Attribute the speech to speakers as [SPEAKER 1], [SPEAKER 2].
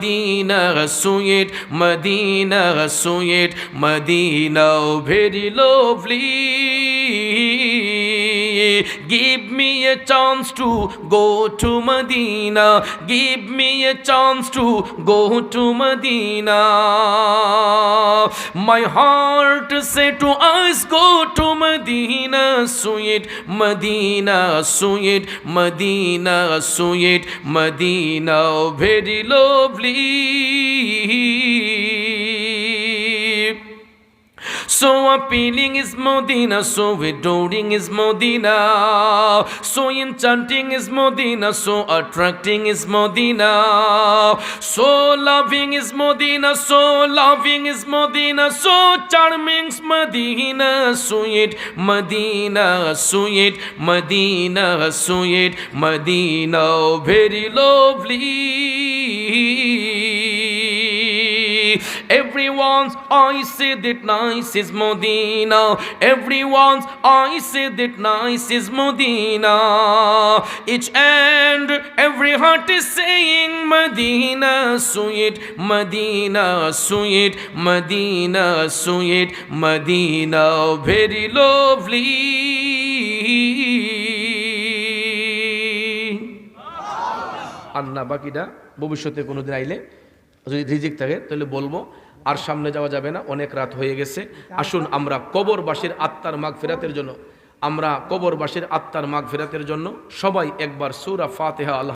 [SPEAKER 1] Medina sweet Medina sweet Medina very lovely Give me a chance to go to Medina. Give me a chance to go to Medina. My heart say to us, go to Medina, sweet Medina, sweet Medina, sweet Medina, very lovely. So appealing is Modena, so adoring is Modena, so enchanting is Modena, so attracting is Modena, so loving is Modena, so loving is Modena, so charming is Medina, sweet Medina, sweet Medina, sweet Medina, oh, very lovely. Everyone's I say that nice is Medina. Everyone's I say that nice is Medina. Each and every heart is saying Medina, sweet Medina, sweet Medina, sweet Medina, very lovely. আর না বাকিটা ভবিষ্যতে কোনোদিন আইলে যদি রিজিক থাকে, তাহলে বলব, আর সামনে যাওয়া যাবে না, অনেক রাত হয়ে গেছে। আসুন আমরা কবরবাসীর আত্মার মাঘ ফেরাতের জন্য, আমরা কবরবাসীর আত্মার মাঘ ফেরাতের জন্য সবাই একবার সুরা ফাতেহা আল্লাহ